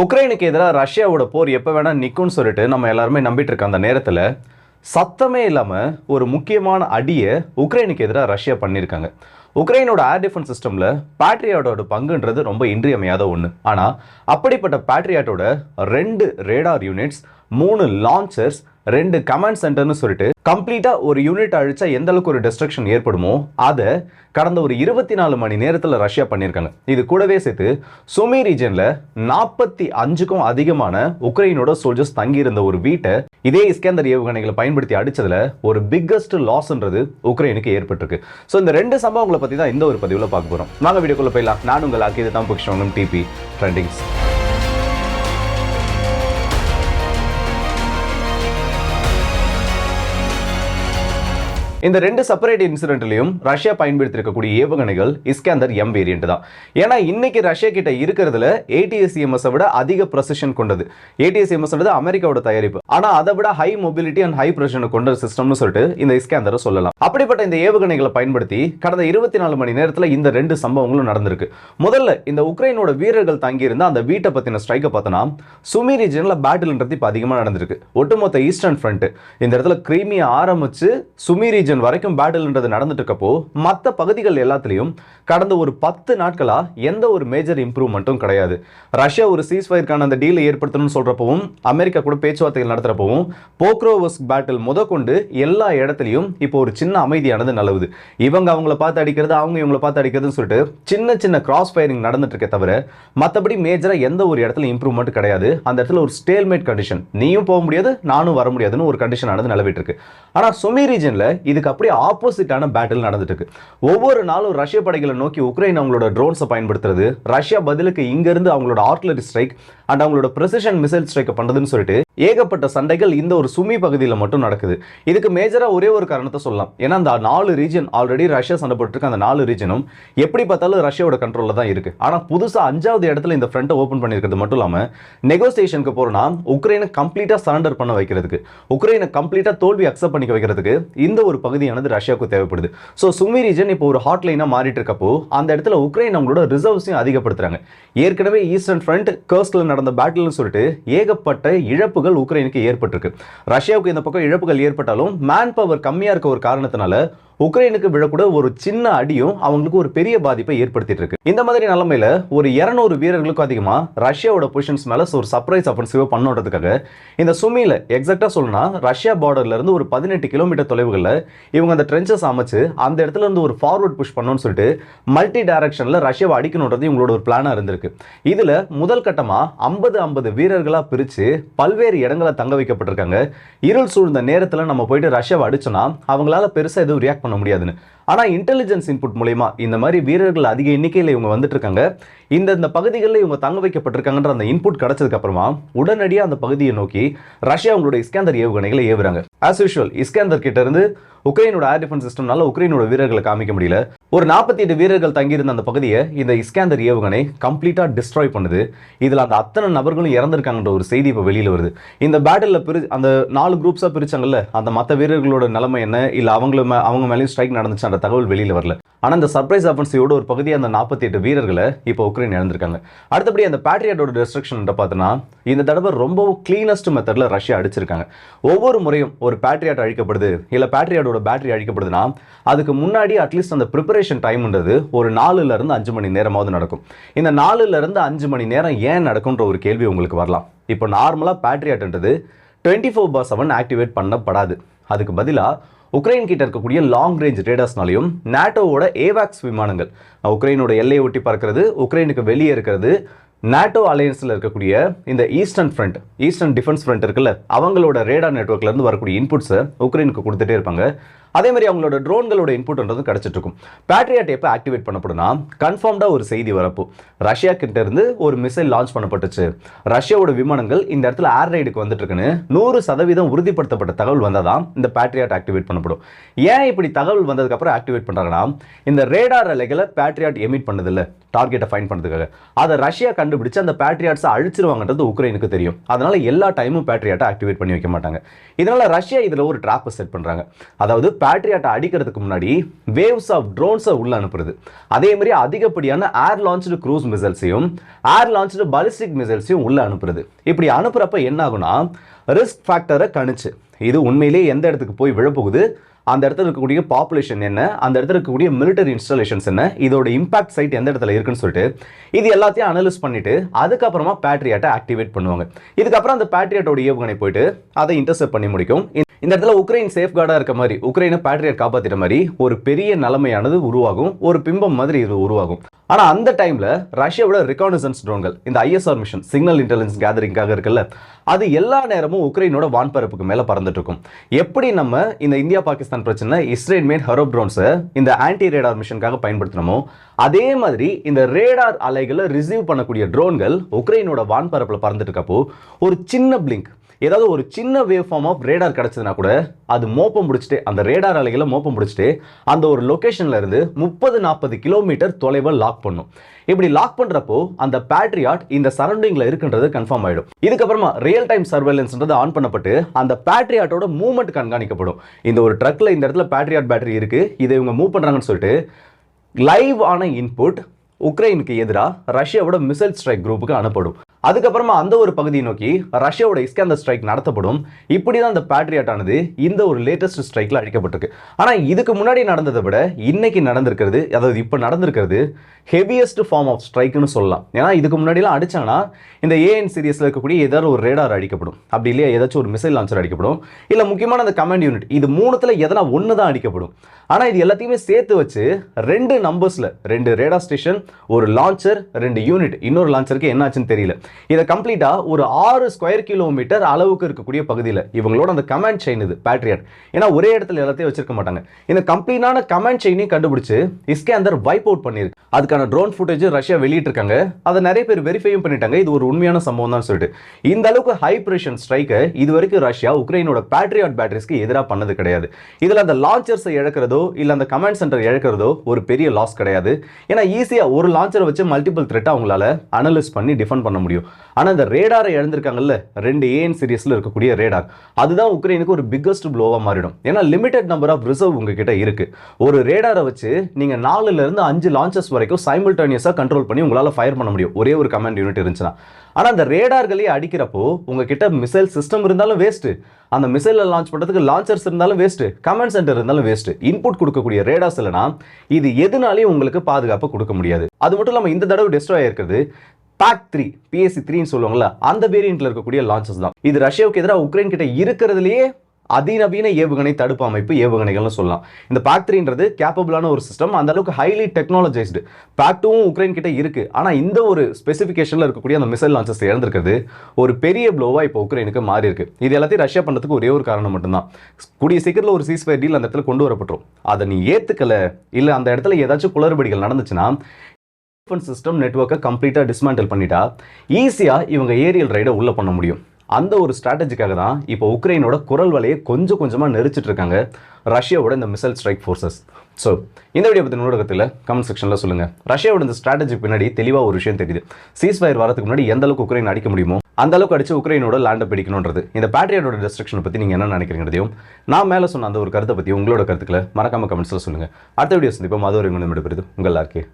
உக்ரைனுக்கு எதிராக ரஷ்யாவோட போர் எப்போ வேணால் நிற்கும்னு சொல்லிட்டு நம்ம எல்லாருமே நம்பிட்டு இருக்க அந்த நேரத்தில் சத்தமே இல்லாமல் ஒரு முக்கியமான அடியை உக்ரைனுக்கு எதிராக ரஷ்யா பண்ணியிருக்காங்க உக்ரைனோட ஏர் டிஃபென்ஸ் சிஸ்டமில் பேட்ரியாட்டோட பங்குன்றது ரொம்ப இன்றியமையாத ஒன்று ஆனால் அப்படிப்பட்ட பேட்ரியாட்டோட ரெண்டு ரேடார் யூனிட்ஸ் மூணு லான்ச்சர்ஸ் ரெண்டு கமாண்ட் சென்டர்னு சொல்லிட்டு கம்ப்ளீட்டாக ஒரு யூனிட் அழிச்சா எந்த அளவுக்கு ஒரு டிஸ்ட்ரக்ஷன் ஏற்படுமோ அதை கடந்த ஒரு இருபத்தி நாலு மணி நேரத்தில் ரஷ்யா பண்ணியிருக்காங்க. இது கூடவே சேர்த்து சுமி ரீஜனில் நாற்பத்தி அஞ்சுக்கும் அதிகமான உக்ரைனோட சோல்ஜர்ஸ் தங்கியிருந்த ஒரு வீட்டை இதே இஸ்கேந்தர் ஏவுகணைகளை பயன்படுத்தி அடிச்சதுல ஒரு பிக்கஸ்ட் லாஸ்ன்றது உக்ரைனுக்கு ஏற்பட்டிருக்கு. ஸோ இந்த ரெண்டு சம்பவங்களை பற்றி தான் இந்த ஒரு பதிவில் பார்க்க போகிறோம் நாங்கள் வீடியோக்குள்ள போயிடலாம். நான் உங்கள் ஆக்கியது தான் புக்ஷோனும் டிபி ட்ரெண்டிங்ஸ் இந்த ரெண்டு செப்பரேட் இன்சிடென்ட்லையும் ரஷ்யா பயன்படுத்தியிருக்கக்கூடிய ஏவுகணைகள் இஸ்கேந்தர் எம் வேரியன்ட் தான். ஏன்னா இன்னைக்கு ரஷ்யா கிட்ட இருக்கிறதுல ஏடிஎஸ்சிஎம்எஸ் விட அதிக ப்ரொசிஷன் கொண்டது. ஏடிஎஸ்சிஎம்எஸ் அமெரிக்காவோட தயாரிப்பு. ஆனா அதை விட high mobility and high precision கொண்ட சிஸ்டம்னு சொல்லிட்டு இந்த இஸ்கேந்தரை சொல்லலாம். அப்படிப்பட்ட இந்த ஏவுகணைகளை பயன்படுத்தி கடந்த இருபத்தி நாலு மணி நேரத்தில் இந்த ரெண்டு சம்பவங்களும் நடந்திருக்கு. முதல்ல இந்த உக்ரைனோட வீரர்கள் தங்கியிருந்த அந்த வீட்டை பத்தின ஸ்ட்ரைக்கை பார்த்தோன்னா சுமி ரீஜனில் பேட்டில்ன்றது இப்போ அதிகமாக நடந்திருக்கு. ஒட்டுமொத்த ஈஸ்டர்ன் ஃப்ரண்ட் இந்த இடத்துல கிரீமியை ஆரம்பிச்சு சுமி ரீஜன் ரீஜன் வரைக்கும் பேட்டில்ன்றது நடந்துட்டு இருக்கப்போ மற்ற பகுதிகள் எல்லாத்துலேயும் கடந்த ஒரு பத்து நாட்களாக எந்த ஒரு மேஜர் இம்ப்ரூவ்மெண்ட்டும் கிடையாது. ரஷ்யா ஒரு சீஸ் ஃபயருக்கான அந்த டீலை ஏற்படுத்தணும்னு சொல்கிறப்பவும் அமெரிக்கா கூட பேச்சுவார்த்தைகள் நடத்துகிறப்பவும் போக்ரோவஸ் பேட்டில் முதற்கொண்டு எல்லா இடத்துலையும் இப்போ ஒரு சின்ன அமைதியானது நிலவுது. இவங்க அவங்கள பார்த்து அடிக்கிறது அவங்க இவங்கள பார்த்து அடிக்கிறதுன்னு சொல்லிட்டு சின்ன சின்ன கிராஸ் ஃபயரிங் நடந்துட்டு இருக்கே தவிர மற்றபடி மேஜராக எந்த ஒரு இடத்துல இம்ப்ரூவ்மெண்ட் கிடையாது. அந்த இடத்துல ஒரு ஸ்டேல்மேட் கண்டிஷன் நீயும் போக முடியாது நானும் வர முடியாதுன்னு ஒரு கண்டிஷன் ஆனது நிலவிட்டு இருக்கு ஆனால் சுமி ரீஜனில் இது இதுக்கு அப்படியே ஆப்போசிட்டான பேட்டில் நடந்துட்டு இருக்கு ஒவ்வொரு நாளும் ரஷ்ய படைகளை நோக்கி உக்ரைன் அவங்களோட ட்ரோன்ஸை பயன்படுத்துறது ரஷ்யா பதிலுக்கு இங்கிருந்து அவங்களோட ஆர்ட்லரி ஸ்ட்ரைக் அண்ட் அவங்களோட ப்ரெசிஷன் மிசைல் ஸ்ட்ரைக்கை பண்ணுறதுன்னு சொல்லிட்டு ஏகப்பட்ட சண்டைகள் இந்த ஒரு சுமி பகுதியில் மட்டும் நடக்குது. இதுக்கு மேஜராக ஒரே ஒரு காரணத்தை சொல்லலாம். ஏன்னா அந்த நாலு ரீஜன் ஆல்ரெடி ரஷ்யா சண்டை போட்டுருக்கு அந்த நாலு ரீஜனும் எப்படி பார்த்தாலும் ரஷ்யாவோட கண்ட்ரோலில் தான் இருக்குது ஆனால் புதுசாக அஞ்சாவது இடத்துல இந்த ஃப்ரண்ட்டை ஓப்பன் பண்ணியிருக்கிறது மட்டும் இல்லாமல் நெகோசியேஷனுக்கு போகிறோம்னா உக்ரைனை கம்ப்ளீட்டாக சரண்டர் பண்ண வைக்கிறதுக்கு உக்ரைனை கம்ப்ளீட்டாக தோல்வி அக்செப்ட் பண்ணிக்க வைக்கிறதுக்கு இந்த ஒரு பகுதியானது ரஷ்யாவுக்கு தேவைப்படுது. ஸோ சுமி ரீஜன் இப்போ ஒரு ஹாட்லைனாக மாறிட்டு இருக்கப்போ அந்த இடத்துல உக்ரைன் அவங்களோட ரிசர்வ்ஸையும் அதிகப்படுத்துகிறாங்க ஏற்கனவே ஈஸ்டர்ன் ஃப்ரண்ட் கர்ஸ்டில் நடந்த பேட்டில்னு சொல்லிட்டு ஏகப்பட்ட இழப்பு இழப்புகள் உக்ரைனுக்கு ஏற்பட்டிருக்கு. ரஷ்யாவுக்கு இந்த பக்கம் இழப்புகள் ஏற்பட்டாலும் மேன் பவர் கம்மியாக இருக்க ஒரு காரணத்தினால உக்ரைனுக்கு விழக்கூட ஒரு சின்ன அடியும் அவங்களுக்கு ஒரு பெரிய பாதிப்பை ஏற்படுத்திட்டு இருக்கு. இந்த மாதிரி நிலைமையில ஒரு இருநூறு வீரர்களுக்கும் அதிகமா ரஷ்யாவோட பொசிஷன்ஸ் மேல ஒரு சர்ப்ரைஸ் அஃபென்சிவ் பண்ணுறதுக்காக இந்த சுமியில எக்ஸாக்டா சொல்லணும்னா ரஷ்யா பார்டர்ல இருந்து ஒரு பதினெட்டு கிலோமீட்டர் தொலைவுகளில் இவங்க அந்த ட்ரென்ச்சஸ் அமைச்சு அந்த இடத்துல இருந்து ஒரு ஃபார்வர்ட் புஷ் பண்ணணும்னு சொல்லிட்டு மல்டி டைரக்ஷன்ல ரஷ்யாவை அடிக்கணுன்றது இவங்களோட ஒரு பிளானா இருந்திருக்கு. இதுல முதல் கட்டமா ஐம்பது ஐம்பது வீரர்களா பிரிச்சு பல்வேறு இடங்களை தங்க வைக்கப்பட்டிருக்காங்க. இருள் சூழ்ந்த நேரத்தில் நம்ம போயிட்டு ரஷ்யாவை அடிச்சோம்னா அவங்களால பெருசா எதுவும் ரியாக்ட் பண்ண முடியாதுன்னு. ஆனால் இன்டெலிஜென்ஸ் இன்புட் மூலயமா இந்த மாதிரி வீரர்கள் அதிக எண்ணிக்கையில் இவங்க வந்துட்டு இருக்காங்க இந்த இந்த பகுதிகளில் இவங்க தங்க வைக்கப்பட்டிருக்காங்கன்ற அந்த இன்புட் கிடைச்சதுக்கு அப்புறமா உடனடியாக அந்த பகுதியை நோக்கி ரஷ்யா அவங்களோட இஸ்கேந்தர் ஏவுகணைகளை ஏவுறாங்க. ஆஸ் யூஷுவல் இஸ்கேந்தர் கிட்ட இருந்து உக்ரைனோட ஏர் டிஃபென்ஸ் சிஸ்டம்னால உக்ரைனோட வீரர்களை காமிக்க முடியல. ஒரு நாற்பத்தி எட்டு வீரர்கள் தங்கியிருந்த அந்த பகுதியை இந்த இஸ்கேந்தர் ஏவுகணை கம்ப்ளீட்டாக டிஸ்ட்ராய் பண்ணுது. இதில் அந்த அத்தனை நபர்களும் இறந்திருக்காங்கன்ற ஒரு செய்தி இப்போ வெளியில் வருது. இந்த பேட்டில் பிரி அந்த நாலு குரூப்ஸாக பிரிச்சாங்கல்ல அந்த மற்ற வீரர்களோட நிலைமை என்ன? இல்லை அவங்கள அவங்க மேலேயும் ஸ்ட்ரைக் நடந்துச்சு? அந்த தகவல் வெளியில் வரல. ஆனால் இந்த சர்ப்ரைஸ் அஃபென்சிவோட ஒரு பகுதியாக அந்த நாற்பத்தி எட்டு வீரர்களை இப்போ உக்ரைன் இழந்திருக்காங்க. அடுத்தபடி அந்த பேட்ரியாட்டோட டிஸ்ட்ரக்ஷன் பார்த்தோன்னா இந்த தடவை ரொம்பவும் கிளீனஸ்ட் மெத்தடில் ரஷ்யா அடிச்சிருக்காங்க. ஒவ்வொரு முறையும் ஒரு பேட்ரியாட் அழிக்கப்படுது இல்லை பேட்ரியாட்டோட பேட்டரி அழிக்கப்படுதுன்னா அதுக்கு முன்னாடி அட்லீஸ்ட் அந்த ப்ரிப்பரேஷன் டைம்ன்றது ஒரு நாலுல இருந்து அஞ்சு மணி நேரமாவது நடக்கும். இந்த நாலுலேருந்து அஞ்சு மணி நேரம் ஏன் நடக்கும்ன்ற ஒரு கேள்வி உங்களுக்கு வரலாம். இப்போ நார்மலாக பேட்ரியாட்ன்றது twenty four bar seven activate பண்ணப்படாது. அதுக்கு பதிலாக உக்ரைன் கிட்ட இருக்கக்கூடிய லாங் ரேஞ்ச் ரேடர்ஸ்னாலையும் நாட்டோவோட ஏவாக்ஸ் விமானங்கள். உக்ரைனோட எல்லையை ஒட்டி பறக்கிறது உக்ரைனுக்கு வெளியே இருக்கிறது நாட்டோ அலையன்ஸில் இருக்கக்கூடிய இந்த eastern front eastern defence front இருக்குல்ல அவங்களோட ரேடார் நெட்ஒர்க்லேருந்து வரக்கூடிய இன்புட்ஸை உக்ரைனுக்கு கொடுத்துட்டே இருப்பாங்க. அதே மாதிரி அவங்களோட ட்ரோன்களோட இன்புட்ன்றது கிடைச்சிட்டு இருக்கும் பேட்ரியாட் எப்போ ஆக்டிவேட் பண்ணப்படும்னா கன்ஃபார்ம்டாக ஒரு செய்தி வரப்போ. ரஷ்யா கிட்ட இருந்து ஒரு மிசைல் லான்ச் பண்ணப்பட்டுச்சு. ரஷ்யாவோட விமானங்கள் இந்த இடத்துல ஏர் ரைடுக்கு வந்துட்டு இருக்குன்னு நூறு சதவீதம் உறுதிப்படுத்தப்பட்ட தகவல் வந்தால் தான் இந்த பேட்ரியாட் ஆக்டிவேட் பண்ணப்படும். ஏன் இப்படி தகவல் வந்ததுக்கப்புறம் ஆக்டிவேட் பண்ணுறாங்கன்னா இந்த ரேடார் அலைகளை பேட்ரியாட் எமிட் பண்ணதில்லை. டார்கெட்டை ஃபைன் பண்ணுறதுக்காக அதை ரஷ்யா கண்டுபிடிச்சு அந்த பேட்ரியாட்ஸை அழிச்சிருவாங்கன்றது உக்ரைனுக்கு தெரியும். அதனால எல்லா டைமும் பேட்ரியாட்டை ஆக்டிவேட் பண்ணி வைக்க மாட்டாங்க. இதனால ரஷ்யா இதில் ஒரு ட்ராப்பை செட் பண்ணுறாங்க அதாவது பேட்ரியாட்டை அடிக்கிறதுக்கு முன்னாடி வேவ்ஸ் ஆஃப் ட்ரோன்ஸை உள்ள அனுப்புறது. அதே மாதிரி அதிகப்படியான ஏர் லான்ச்சு க்ரூஸ் மிசைல்ஸையும் ஏர் லான்ச்சு பாலிஸ்டிக் மிசைல்ஸையும் உள்ள அனுப்புறது. இப்படி அனுப்புறப்ப என்ன ஆகுனா ரிஸ்க் ஃபேக்டரை கணிச்சு. இது உண்மையிலேயே எந்த இடத்துக்கு போய் விழப்போகுது? அந்த இடத்துல இருக்கக்கூடிய பாப்புலேஷன் என்ன? அந்த இடத்துல இருக்கக்கூடிய மிலிட்டரி இன்ஸ்டாலேஷன்ஸ் என்ன? இதோட இம்பாக்ட் சைட் எந்த இடத்துல இருக்குன்னு சொல்லிட்டு இது எல்லாத்தையும் அனலைஸ் பண்ணிட்டு அதுக்கப்புறமா பேட்ரியாட்டை ஆக்டிவேட் பண்ணுவாங்க. இதுக்கப்புறம் அந்த பேட்ரியாட்டோட ஏவுகணை போயிட்டு அதை இன்டர்செப்ட் பண்ணி முடிக்கும். இந்த இடத்துல உக்ரைன் சேஃப்கார்டாக இருக்க மாதிரி உக்ரைனை பேட்ரியர் காப்பாற்றிட்ட மாதிரி ஒரு பெரிய நிலைமையானது உருவாகும் ஒரு பிம்பம் மாதிரி இது உருவாகும். ஆனால் அந்த டைமில் ரஷ்யாவோட ரெகானசன்ஸ் ட்ரோன்கள் இந்த ஐஎஸ்ஆர் மிஷன் சிக்னல் இன்டெலிஜென்ஸ் கேதரிங்காக இருக்குல்ல அது எல்லா நேரமும் உக்ரைனோட வான்பரப்புக்கு மேலே பறந்துட்டு இருக்கும் எப்படி நம்ம இந்த இந்தியா பாகிஸ்தான் பிரச்சனை இஸ்ரேல் மேட் ஹரோப் ட்ரோன்ஸை இந்த ஆன்டி ரேடார் மிஷனுக்காக பயன்படுத்தினோமோ அதே மாதிரி இந்த ரேடார் அலைகளை ரிசீவ் பண்ணக்கூடிய ட்ரோன்கள் உக்ரைனோட வான்பரப்பில் பறந்துட்டு இருக்கப்போ ஒரு சின்ன பிளிங்க் ஏதாவது ஒரு சின்ன வேவ் ஃபார்ம் ஆஃப் ரேடார் கிடச்சதுன்னா கூட அது மோப்பம் பிடிச்சிட்டு அந்த ரேடார் அலைகளை மோப்பம் பிடிச்சிட்டு அந்த ஒரு லொக்கேஷன்ல இருந்து முப்பது நாற்பது கிலோமீட்டர் தொலைவில் லாக் பண்ணும். இப்படி லாக் பண்ணுறப்போ அந்த பேட்ரியாட் இந்த சரௌண்டிங்கில் இருக்குன்றது கன்ஃபார்ம் ஆகிடும் இதுக்கப்புறமா ரியல் டைம் சர்வேலன்ஸ்ன்றது ஆன் பண்ணப்பட்டு அந்த பேட்ரியாட்டோட மூவ்மெண்ட் கண்காணிக்கப்படும். இந்த ஒரு ட்ரக்கில் இந்த இடத்துல பேட்ரியாட் பேட்டரி இருக்குது இதை இவங்க மூவ் பண்ணுறாங்கன்னு சொல்லிட்டு லைவ் ஆன இன்புட் உக்ரைனுக்கு எதிராக ரஷ்யாவோட மிசைல் ஸ்ட்ரைக் குரூப்புக்கு அனுப்பப்படும். அதுக்கப்புறமா அந்த ஒரு பகுதியை நோக்கி ரஷ்யாவோட இஸ்காந்தர் ஸ்ட்ரைக் நடத்தப்படும். இப்படி தான் அந்த பேட்ரியாட் ஆனது இந்த ஒரு லேட்டஸ்ட் ஸ்ட்ரைக்கில் அழிக்கப்பட்டிருக்கு. ஆனால் இதுக்கு முன்னாடி நடந்ததை விட இன்னைக்கு நடந்திருக்கிறது அதாவது இப்போ நடந்திருக்கிறது ஹெவியஸ்ட் ஃபார்ம் ஆஃப் ஸ்ட்ரைக்குன்னு சொல்லலாம். ஏன்னா இதுக்கு முன்னாடிலாம் அடித்தாங்கன்னா இந்த ஏஎன் சீரியஸில் இருக்கக்கூடிய ஏதாவது ஒரு ரேடார் அடிக்கப்படும். அப்படி இல்லையா ஏதாச்சும் ஒரு மிசைல் லான்ச்சர் அடிக்கப்படும். இல்லை முக்கியமான அந்த கமாண்ட் யூனிட் இது மூணுத்தில் எதனா ஒன்று தான் அடிக்கப்படும். ஆனால் இது எல்லாத்தையுமே சேர்த்து வச்சு ரெண்டு நம்பர்ஸில் ரெண்டு ரேடார் ஸ்டேஷன் ஒரு லான்ச்சர் ரெண்டு யூனிட் இன்னொரு லான்ச்சருக்கு என்னாச்சுன்னு தெரியல. இதை கம்ப்ளீட்டாக ஒரு ஆறு ஸ்கொயர் கிலோமீட்டர் அளவுக்கு இருக்கக்கூடிய பகுதியில் இவங்களோட அந்த கமாண்ட் செயின் இது பேட்ரியட் ஏன்னா ஒரே இடத்துல எல்லாத்தையும் வச்சிருக்க மாட்டாங்க. இந்த கம்ப்ளீட்டான கமாண்ட் செயினையும் கண்டுபிடிச்சு இஸ்கேந்தர் வைப் அவுட் பண்ணியிருக்கு அதுக்கான ட்ரோன் ஃபுட்டேஜ் ரஷ்யா வெளியிட்டிருக்காங்க. அதை நிறைய பேர் வெரிஃபையும் பண்ணிட்டாங்க. இது ஒரு உண்மையான சம்பவம் தான் சொல்லிட்டு. இந்த அளவுக்கு ஹை பிரஷன் ஸ்ட்ரைக்கை இது வரைக்கும் ரஷ்யா உக்ரைனோட பேட்ரியாட் பேட்டரிஸ்க்கு எதிராக பண்ணது கிடையாது. இதில் அந்த லான்ச்சர்ஸை இழக்கிறதோ இல்லை அந்த கமாண்ட் சென்டர் இழக்கிறதோ ஒரு பெரிய லாஸ் கிடையாது. ஏன்னா ஈஸியாக ஒரு லான்ச்சரை வச்சு மல்டிபிள் த்ரெட்டை அவங்களால அனலிஸ் பண்ணி டிஃபெண்ட் பண்ண முடியும். ஆனால் இந்த ரேடாரை இழந்திருக்காங்கல்ல ரெண்டு ஏஎன் சீரியஸில் இருக்கக்கூடிய ரேடார் அதுதான் உக்ரைனுக்கு ஒரு பிக்கஸ்ட் ப்ளோவாக மாறிடும். ஏன்னா லிமிடெட் நம்பர் ஆஃப் ரிசர்வ் உங்ககிட்ட இருக்கு. ஒரு ரேடாரை வச்சு நீங்கள் நாலுல இருந்து அஞ்சு லான்ச்சஸ் வரைக்கும் சைமில்டேனியஸாக கண்ட்ரோல் பண்ணி உங்களால் ஃபயர் பண்ண முடியும். ஒரே ஒரு கமாண்ட் யூனிட் இருந்துச்சுன்னா. ஆனால் அந்த ரேடார்களையே அடிக்கிறப்போ உங்ககிட்ட மிசைல் சிஸ்டம் இருந்தாலும் வேஸ்ட்டு அந்த மிசைலை லான்ச் பண்ணுறதுக்கு லான்ச்சர்ஸ் இருந்தாலும் வேஸ்ட்டு கமாண்ட் சென்டர் இருந்தாலும் வேஸ்ட்டு இன்புட் கொடுக்கக்கூடிய ரேடார்ஸ் இல்லைனா இது எதுனாலையும் உங்களுக்கு பாதுகாப்பு கொடுக்க முடியாது. அது மட்டும் இல்லாமல் இந்த தடவை டெஸ்ட்ராய் இருக்கிறது பேக் த்ரீ பிஎஸ்சி த்ரீன்னு சொல்லுவாங்கல்ல அந்த வேரியண்ட்ல இருக்கக்கூடிய லான்ச்சஸ் தான். இது ரஷ்யாவுக்கு எதிராக உக்ரைன் கிட்ட இருக்கிறதுலேயே அதிநவீன ஏவுகணை தடுப்பு அமைப்பு ஏவுகணைகள்னு சொல்லலாம். இந்த பேக் த்ரீன்றது கேப்பபிளான ஒரு சிஸ்டம் அந்த அளவுக்கு ஹைலி டெக்னாலஜைஸ்டு பேக் டூவும் உக்ரைன் கிட்ட இருக்கு. ஆனால் இந்த ஒரு ஸ்பெசிஃபிகேஷனில் இருக்கக்கூடிய அந்த மிசைல் லான்ச்சஸ் இழந்திருக்கிறது ஒரு பெரிய ப்ளோவாக இப்போ உக்ரைனுக்கு மாறி இருக்கு. இது எல்லாத்தையும் ரஷ்யா பண்ணுறதுக்கு ஒரே ஒரு காரணம் மட்டும்தான். கூடிய சீக்கிரத்தில் ஒரு சீஸ்ஃபயர் டீல் அந்த இடத்துல கொண்டு வரப்பட்டுரும். அதை நீ ஏத்துக்கல இல்லை அந்த இடத்துல ஏதாச்சும் குளறுபடிகள் நடந்துச்சுன்னா சிஸ்டம் நெட்ஒர்க்கை கம்ப்ளீட்டாக டிஸ்மேண்டில் பண்ணிட்டா ஈஸியாக இவங்க ஏரியல் ரைடை உள்ளே பண்ண முடியும். அந்த ஒரு ஸ்ட்ராட்டஜிக்காக தான் இப்போ உக்ரைனோட குரல் வலையை கொஞ்சம் கொஞ்சமாக நெரிச்சிட்டு இருக்காங்க ரஷ்யாவோட இந்த மிசைல் ஸ்ட்ரைக் ஃபோர்ஸஸ் ஸோ இந்த வீடியோ பற்றி நூலகத்தில் கமெண்ட் செக்ஷனில் சொல்லுங்கள் ரஷ்யாவோட இந்த ஸ்ட்ராட்டஜி பின்னாடி தெளிவாக ஒரு விஷயம் தெரியுது. சீஸ் ஃபயர் வரதுக்கு முன்னாடி எந்த அளவுக்கு உக்ரைன் அடிக்க முடியுமோ அந்த அளவுக்கு அடிச்சு உக்ரைனோட லேண்டை பிடிக்கணுன்றது இந்த பேட்ரியாட்டோட டிஸ்ட்ரக்ஷனை பற்றி நீங்கள் என்ன நினைக்கிறீங்கிறதையும் நான் மேலே சொன்ன அந்த ஒரு கருத்தை பற்றி உங்களோட கருத்துக்களை மறக்காம கமெண்ட்ஸில் சொல்லுங்கள் அடுத்த வீடியோ சந்திப்போம். அது ஒரு உங்கள் உங்கள் எல்லாருக்கே